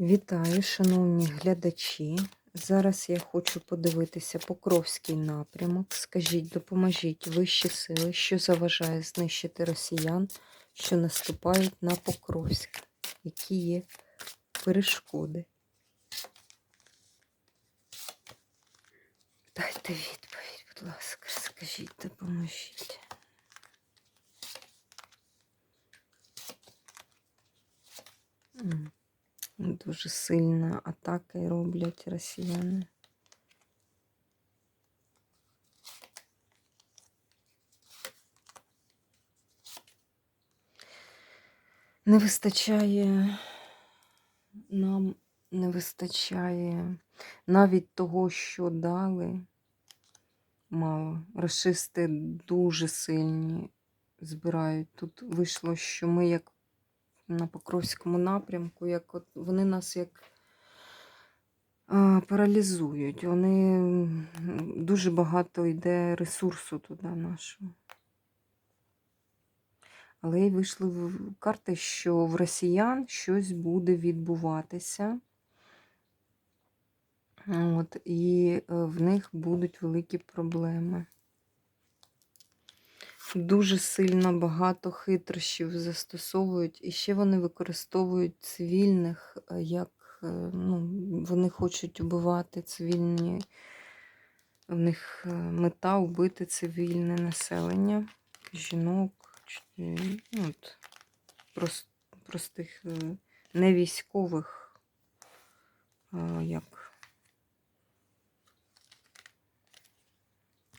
Вітаю, шановні глядачі. Зараз я хочу подивитися Покровський напрямок. Скажіть, допоможіть вищі сили, що заважає знищити росіян, що наступають на Покровськ, які є перешкоди. Дайте відповідь, будь ласка, скажіть, допоможіть. М. Дуже сильна атака роблять росіяни. Не вистачає нам не вистачає навіть того, що дали. Мало. Рашисти дуже сильні збирають. Тут вийшло, що ми як на Покровському напрямку, як от вони нас як паралізують. Вони дуже багато йде ресурсу туди нашого. Але й вийшли в- карти, що в росіян щось буде відбуватися. От, і е, в них будуть великі проблеми. Дуже сильно багато хитрощів застосовують, і ще вони використовують цивільних, е, як е, ну, вони хочуть вбивати цивільні, в них е, мета вбити цивільне населення, жінок, ну, от, прос- простих е, невійськових, е, як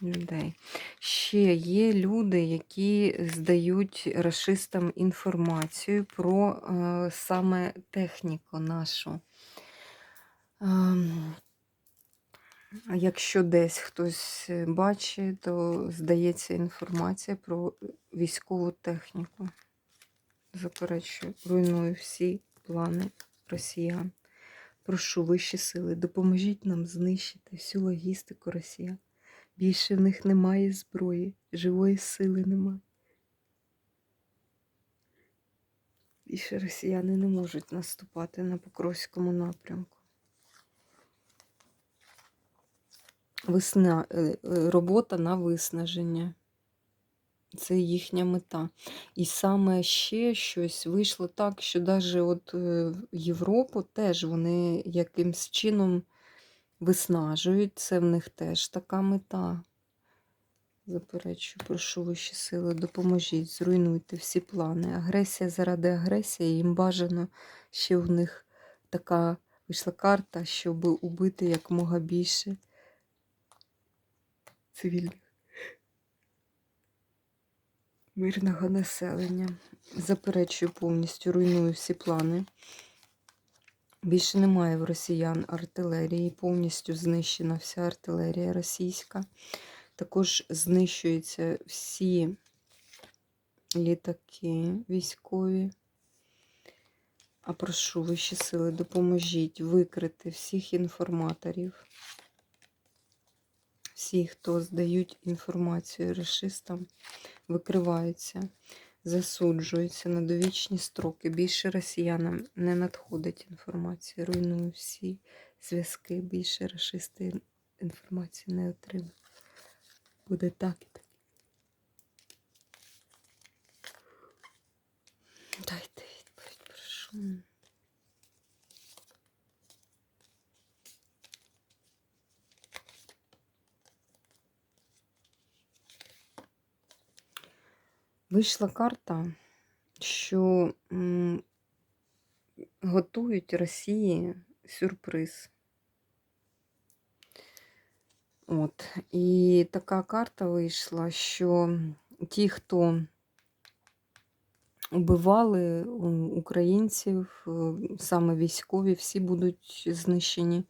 людей. Ще є люди, які здають расистам інформацію про е, саме техніку нашу. А Якщо десь хтось бачить, то здається інформація про військову техніку. Заперечую, руйную всі плани росіян. Прошу вищі сили, допоможіть нам знищити всю логістику росіян. Більше в них немає зброї, живої сили немає. Більше росіяни не можуть наступати на Покровському напрямку. Весна, е, е, робота на виснаження. Це їхня мета. І саме ще щось вийшло так, що навіть от е, Європу теж вони якимсь чином виснажують. Це в них теж така мета. Заперечую, прошу вищі сили, допоможіть, зруйнуйте всі плани. Агресія заради агресії, їм бажано ще в них така вийшла карта, щоб убити якомога більше цивільних мирного населення. Заперечую повністю, руйную всі плани. Більше немає в росіян артилерії, повністю знищена вся артилерія російська. Також знищуються всі літаки військові. А прошу вищі сили, допоможіть викрити всіх інформаторів, всі, хто здають інформацію расистам, викриваються, засуджуються на довічні строки. Більше росіянам не надходить інформація. Руйную всі зв'язки. Більше расисти інформації не отримують. Буде так і так. Дайте відповідь, прошу. Вийшла карта, що готують Росії сюрприз. От. І така карта вийшла, що ті, хто убивали українців, е, саме військові, всі будуть знищені.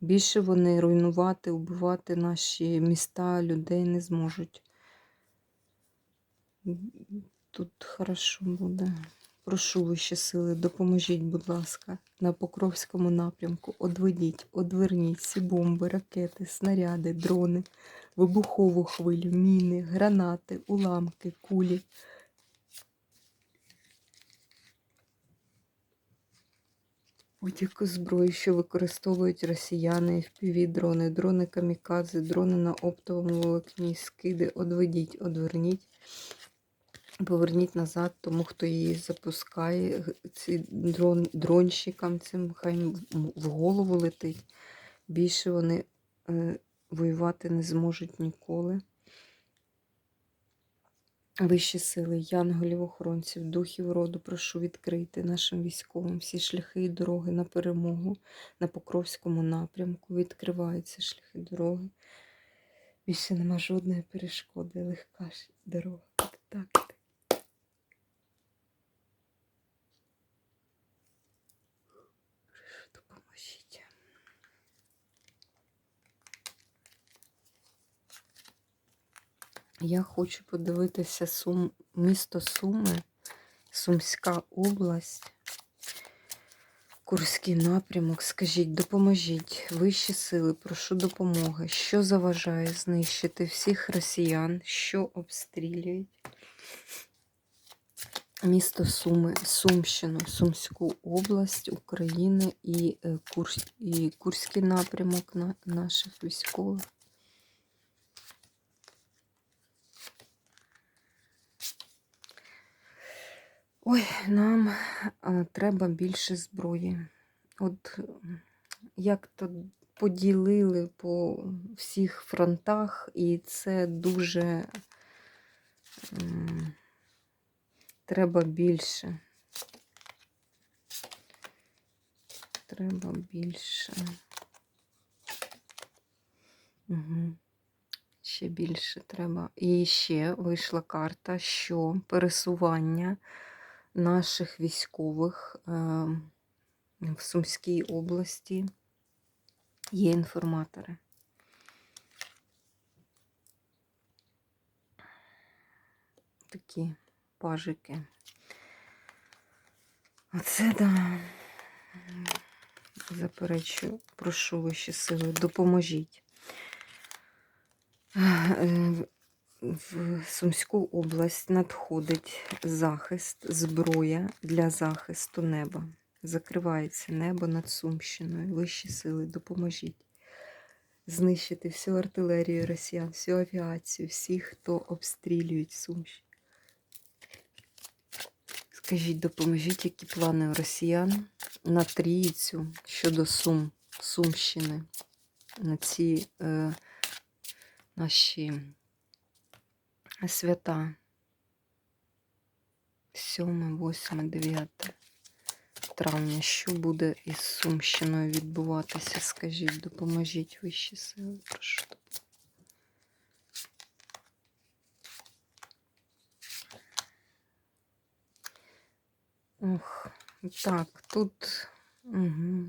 Більше вони руйнувати, убивати наші міста, людей не зможуть. Тут хорошо буде. Прошу вищі сили, допоможіть, будь ласка, на Покровському напрямку. Одведіть, одверніть всі бомби, ракети, снаряди, дрони, вибухову хвилю, міни, гранати, уламки, кулі. Будь-яку зброю, що використовують росіяни, FPV-дрони, дрони камікадзе, дрони на оптовому волокні, скиди, одведіть, одверніть, поверніть назад тому, хто її запускає. Ці дрон, дронщикам цим хай в- голову летить. Більше вони е, воювати не зможуть ніколи. Вищі сили, янголів, охоронців, духів роду, прошу відкрити нашим військовим всі шляхи і дороги на перемогу на Покровському напрямку. Відкриваються шляхи дороги. Більше нема жодної перешкоди, легка дорога. Так, Я хочу подивитися Сум, місто Суми, Сумська область, Курський напрямок. Скажіть, допоможіть, вищі сили, прошу допомоги. Що заважає знищити всіх росіян, що обстрілюють? Місто Суми, Сумщину, Сумську область України і, е, Курс, і Курський напрямок на, наших військових. Ой, нам треба більше зброї. От як то поділили по всіх фронтах, і це дуже треба більше. Треба більше. Угу. Ще більше треба. І ще вийшла карта, що пересування наших військових е, в Сумській області є інформатори. Такі пажики. Оце да. Заперечую, прошу вищі сили, допоможіть. В Сумську область надходить захист, зброя для захисту неба. Закривається небо над Сумщиною. Вищі сили, допоможіть знищити всю артилерію росіян, всю авіацію, всіх, хто обстрілюють Сумщину. Скажіть, допоможіть, які плани росіян на трійцю щодо Сум, Сумщини, на ці е, наші свята. 7, 8, 9 травня. Що буде із Сумщиною відбуватися? Скажіть, допоможіть вищі сили, прошу. Ох, так, тут угу.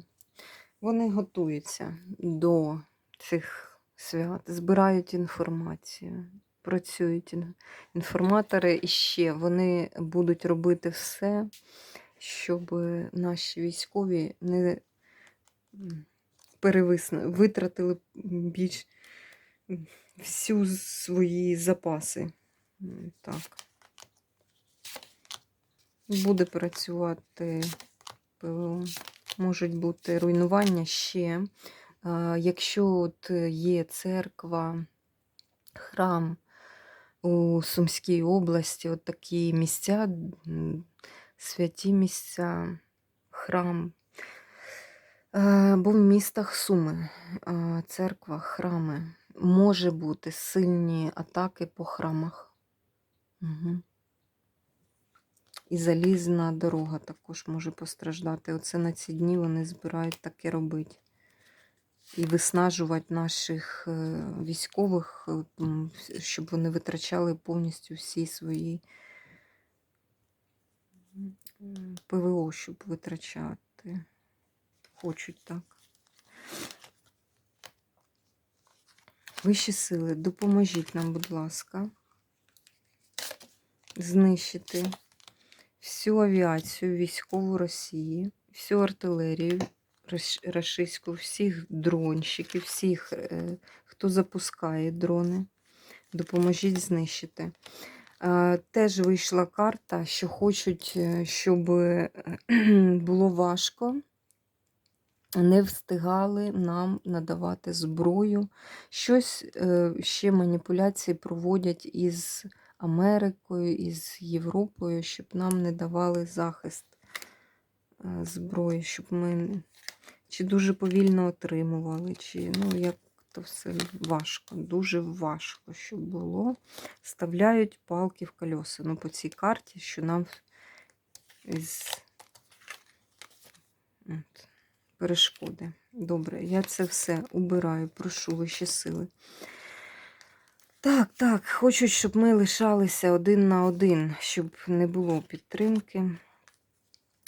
вони готуються до цих свят, збирають інформацію, працюють інформатори і ще вони будуть робити все, щоб наші військові не м, перевисно, витратили більш всю свої запаси. Так. Буде працювати. Можуть бути руйнування ще. Якщо от є церква, храм у Сумській області, от такі місця, святі місця, храм. Бо в містах Суми, церква, храми, може бути сильні атаки по храмах. Угу. І залізна дорога також може постраждати. Оце на ці дні вони збирають таке робити. І виснажувати наших е, військових, е, щоб вони витрачали повністю всі свої ПВО, щоб витрачати. Хочуть так. Вищі сили, допоможіть нам, будь ласка, знищити всю авіацію військову Росії, всю артилерію рашистську, всіх дронщиків, всіх, е, хто запускає дрони. Допоможіть знищити. Е, Теж вийшла карта, що хочуть, е, щоб було важко не встигали нам надавати зброю. Щось ще маніпуляції проводять із Америкою, із Європою, щоб нам не давали захист зброї, щоб ми чи дуже повільно отримували, чи ну, як то все важко, дуже важко, щоб було. Вставляють палки в колеса. Ну, по цій карті, що нам із От, перешкоди. Добре, я це все убираю, прошу вищі сили. Так, так, хочуть, щоб ми лишалися один на один, щоб не було підтримки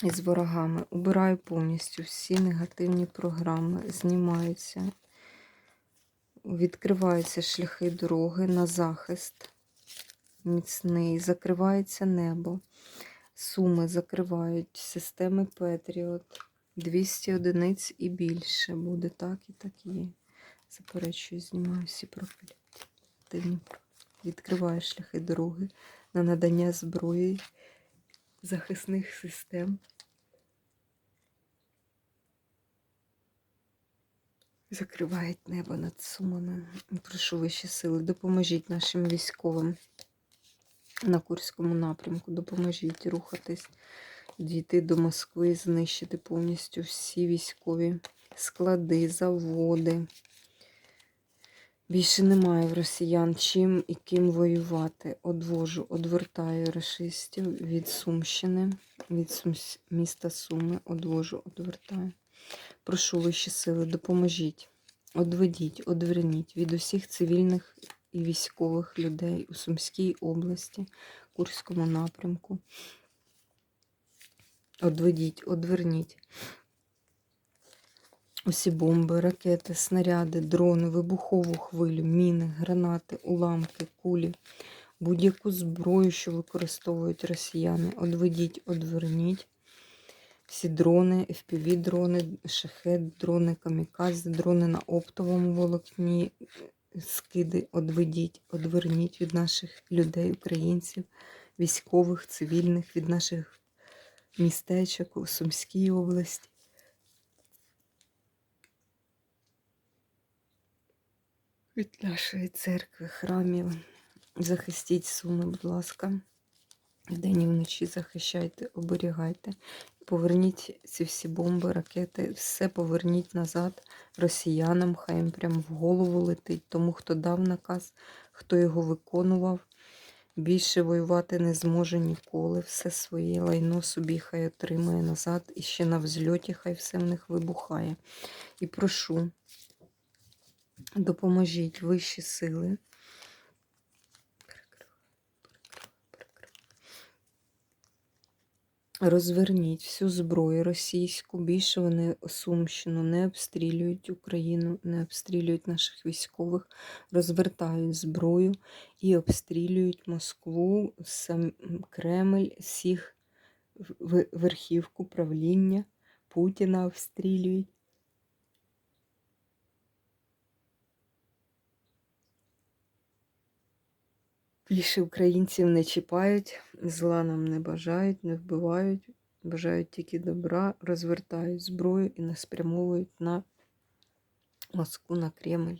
із ворогами. Убираю повністю всі негативні програми, знімаються, відкриваються шляхи дороги на захист міцний, закривається небо, суми закривають, системи Петріот. 200 одиниць і більше буде так і так є. Заперечую, знімаю всі прокляття. Активні про- Відкриваю шляхи дороги на надання зброї захисних систем. Закривають небо над сумами. Прошу вищі сили, допоможіть нашим військовим на Курському напрямку, допоможіть рухатись, дійти до Москви, знищити повністю всі військові склади, заводи. Більше немає в росіян чим і ким воювати. Одвожу, одвертаю расистів від Сумщини, від Сумс- міста Суми, одвожу, одвертаю. Прошу вищі сили, допоможіть, одведіть, одверніть від усіх цивільних і військових людей у Сумській області, Курському напрямку. Одведіть, одверніть. Усі бомби, ракети, снаряди, дрони, вибухову хвилю, міни, гранати, уламки, кулі, будь-яку зброю, що використовують росіяни. Одведіть, одверніть. Всі дрони, FPV-дрони, шахет, дрони, камікадзе, дрони на оптовому волокні, скиди, одведіть, одверніть від наших людей, українців, військових, цивільних, від наших містечок у Сумській області. Від нашої церкви, храмів. Захистіть суми, будь ласка. Вдень і вночі захищайте, оберігайте. Поверніть ці всі бомби, ракети, все поверніть назад росіянам, хай їм прямо в голову летить. Тому хто дав наказ, хто його виконував. Більше воювати не зможе ніколи. Все своє лайно собі хай отримає назад. І ще на взльоті хай все в них вибухає. І прошу, допоможіть вищі сили. Розверніть всю зброю російську. Більше вони Сумщину не обстрілюють Україну, не обстрілюють наших військових, розвертають зброю і обстрілюють Москву, сам Кремль, всіх верхівку правління Путіна обстрілюють. Більше українців не чіпають, зла нам не бажають, не вбивають, бажають тільки добра, розвертають зброю і не спрямовують на Москву, на Кремль.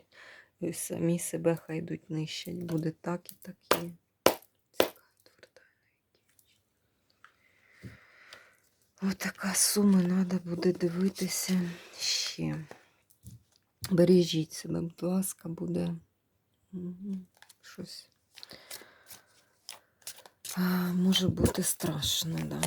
І самі себе хай йдуть нищать. Буде так і так є. Отака сума треба буде дивитися ще. Бережіть себе, будь ласка, буде щось. Може бути страшно, да.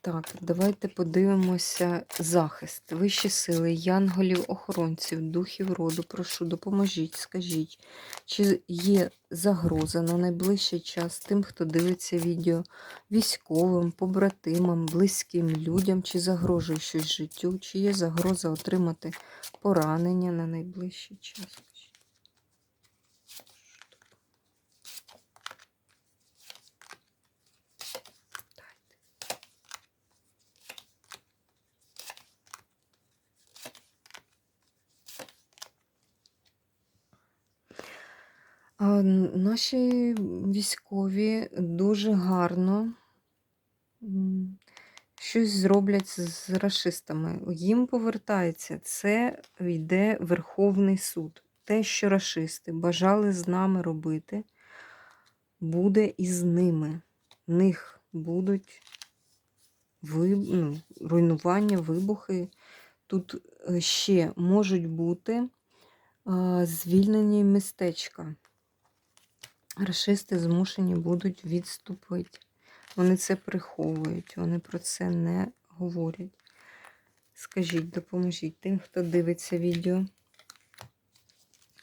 Так, давайте подивимося захист. Вищі сили, янголів, охоронців, духів роду. Прошу, допоможіть, скажіть, чи є загроза на найближчий час тим, хто дивиться відео, військовим, побратимам, близьким людям, чи загрожує щось життю, чи є загроза отримати поранення на найближчий час? Наші військові дуже гарно щось зроблять з рашистами. Їм повертається, це йде Верховний суд. Те, що рашисти бажали з нами робити, буде і з ними. В них будуть ви, ну, руйнування, вибухи. Тут е, ще можуть бути звільнені містечка. Рашисти змушені будуть відступити. Вони це приховують, вони про це не говорять. Скажіть, допоможіть тим, хто дивиться відео.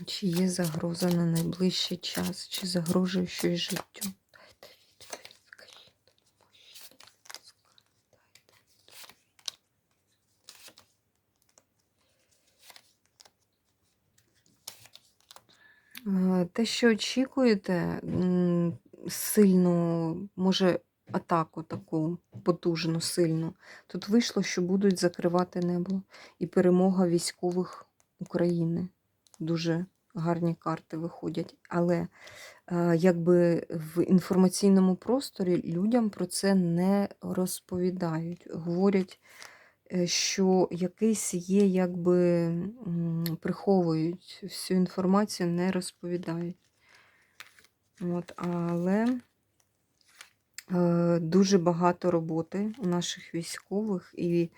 Чи є загроза на найближчий час, чи загрожує щось життю? Дайте відповідь, скажіть, допоможіть, будь ласка, дайте відповідь. Е, Те, що очікуєте, сильну, може, атаку таку потужну, сильну. Тут вийшло, що будуть закривати небо. І перемога військових України. Дуже гарні карти виходять. Але е, якби в інформаційному просторі людям про це не розповідають. Говорять, е, що якийсь є, якби приховують всю інформацію, не розповідають. От, але е, дуже багато роботи у наших військових і е,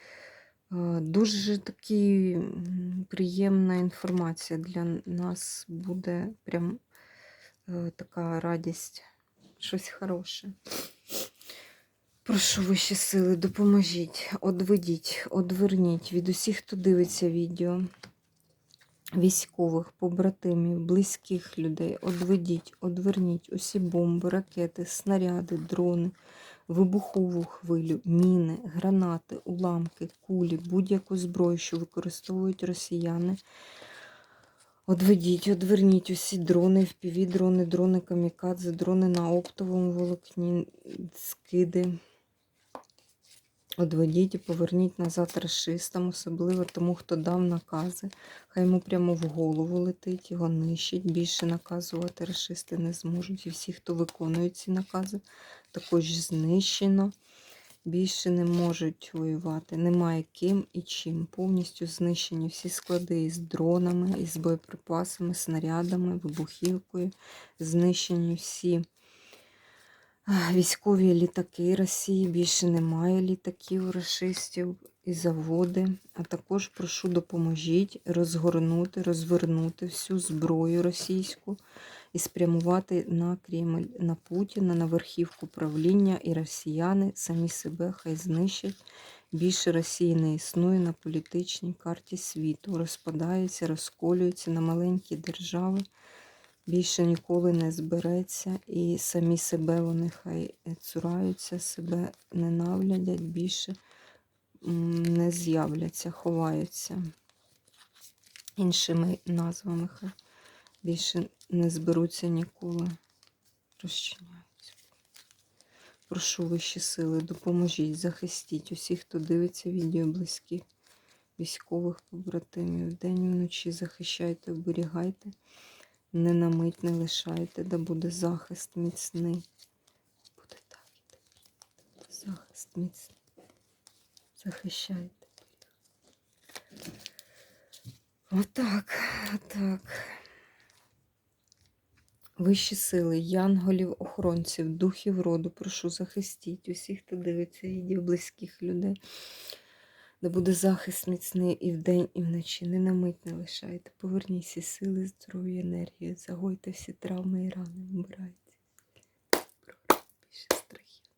дуже такі приємна інформація для нас буде прям е, така радість, щось хороше. Прошу вищі сили, допоможіть, одведіть, одверніть від усіх, хто дивиться відео, військових, побратимів, близьких людей. Одведіть, одверніть усі бомби, ракети, снаряди, дрони, вибухову хвилю, міни, гранати, уламки, кулі, будь-яку зброю, що використовують росіяни. Одведіть, одверніть усі дрони, впіві дрони, дрони камікадзе, дрони на оптовому волокні, скиди. Одведіть і поверніть назад расистам, особливо тому, хто дав накази. Хай йому прямо в голову летить, його нищить. Більше наказувати расисти не зможуть. І всі, хто виконує ці накази, також знищено. Більше не можуть воювати. Немає ким і чим. Повністю знищені всі склади із дронами, із боєприпасами, снарядами, вибухівкою. Знищені всі Військові літаки Росії більше немає літаків рашистів і заводи. А також прошу допоможіть розгорнути, розвернути всю зброю російську і спрямувати на Кремль, на Путіна, на верхівку правління і росіяни самі себе хай знищать. Більше Росії не існує на політичній карті світу. Розпадається, розколюється на маленькі держави більше ніколи не збереться, і самі себе вони хай цураються, себе ненавидять, більше не з'являться, ховаються. Іншими назвами хай більше не зберуться ніколи, розчиняються. Прошу вищі сили, допоможіть, захистіть усіх, хто дивиться відео близьких, військових побратимів. Вдень і вночі захищайте, оберігайте. Не на мить не лишайте, да буде захист міцний. Буде так. Буде захист міцний. Захищайте. Отак, отак. Вищі сили, янголів, охоронців, духів роду, прошу захистіть усіх, хто дивиться відео близьких людей. Да буде захист міцний і вдень, і вночі. Не на мить не лишайте. Поверніть всі сили, здоров'я, енергію, загойте всі травми і рани, вмирайте. Більше страхів.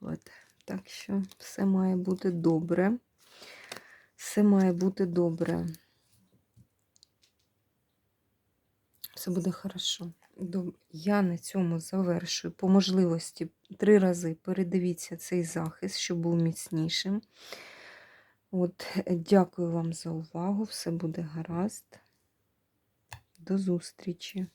От, так що все має бути добре. Все має бути добре. Все буде хорошо. Я на цьому завершую. По можливості три рази передивіться цей захист, щоб був міцнішим. От, е, дякую вам за увагу. Все буде гаразд. До зустрічі!